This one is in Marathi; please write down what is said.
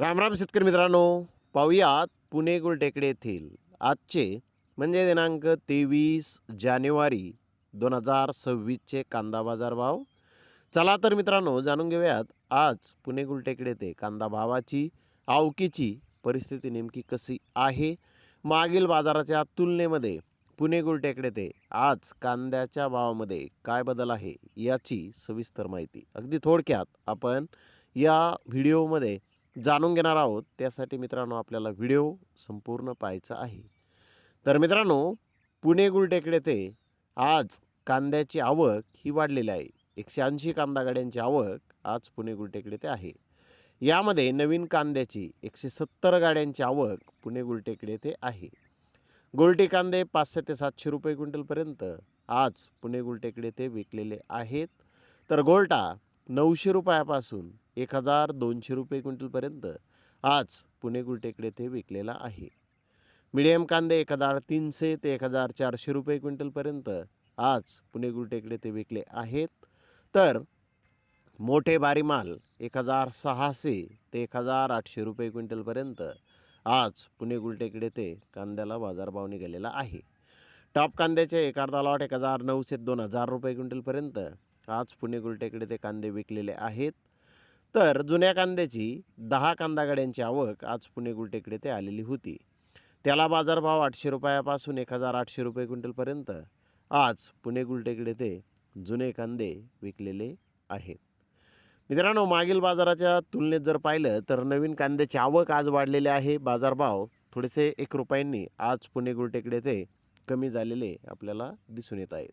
रामराम शेतकरी मित्रांनो पाहूयात पुणे गुलटेकडे येथील आजचे म्हणजे दिनांक तेवीस जानेवारी दोन हजार सव्वीसचे कांदा बाजार भाव. चला तर मित्रांनो जाणून घेऊयात आज पुणे गुलटेकडे ते कांदा भावाची आवकीची परिस्थिती नेमकी कशी आहे? मागील बाजाराच्या तुलनेमध्ये पुणे गुलटेकडे ते आज कांद्याच्या भावामध्ये काय बदल आहे याची सविस्तर माहिती. अगदी थोडक्यात आपण या व्हिडिओमध्ये जाणून घेणार आहोत. त्यासाठी मित्रांनो आपल्याला व्हिडिओ संपूर्ण पाहायचा आहे. तर मित्रांनो पुणे गुलटेकडे ते आज कांद्याची आवक ही वाढलेली आहे. एकशे ऐंशी कांदा गाड्यांची आवक आज पुणे गुलटेकडे ते आहे. यामध्ये नवीन कांद्याची एकशे सत्तर गाड्यांची आवक पुणे गुलटेकडे ते आहे. गोलटे कांदे पाचशे ते सातशे रुपये क्विंटलपर्यंत आज पुणे गुलटेकडे ते विकलेले आहेत. तर गोल्टा नऊशे रुपयापासून एक हजार दोनशे रुपये क्विंटलपर्यंत आज पुणे गुलटेकडे ते विकलेला आहे. मिडियम कांदे एक हजार तीनशे ते एक हजार चारशे रुपये क्विंटलपर्यंत आज पुणे गुलटेकडे ते विकले आहेत. तर मोठे बारी माल एक हजार सहाशे ते एक हजार आठशे रुपये क्विंटलपर्यंत आज पुणे गुलटेकडे ते कांद्याला बाजारभाव निघालेला आहे. टॉप कांद्याचे एक अर्धा लॉट एक हजार नऊशे दोन हजार रुपये क्विंटलपर्यंत आज पुणे गुलटेकडे ते कांदे विकलेले आहेत. तर जुन्या कांद्याची दहा कांदा गाड्यांची आवक आज पुणे गुलटेकडे ते आलेली होती. त्याला बाजारभाव आठशे रुपयापासून एक हजार आठशे रुपये क्विंटलपर्यंत आज पुणे गुलटेकडे ते जुने कांदे विकलेले आहेत. मित्रांनो मागील बाजाराच्या तुलनेत जर पाहिलं तर नवीन कांद्याची आवक आज वाढलेली आहे. बाजारभाव थोडेसे एक रुपयांनी आज पुणे गुलटेकडे ते कमी झालेले आपल्याला दिसून येत आहेत.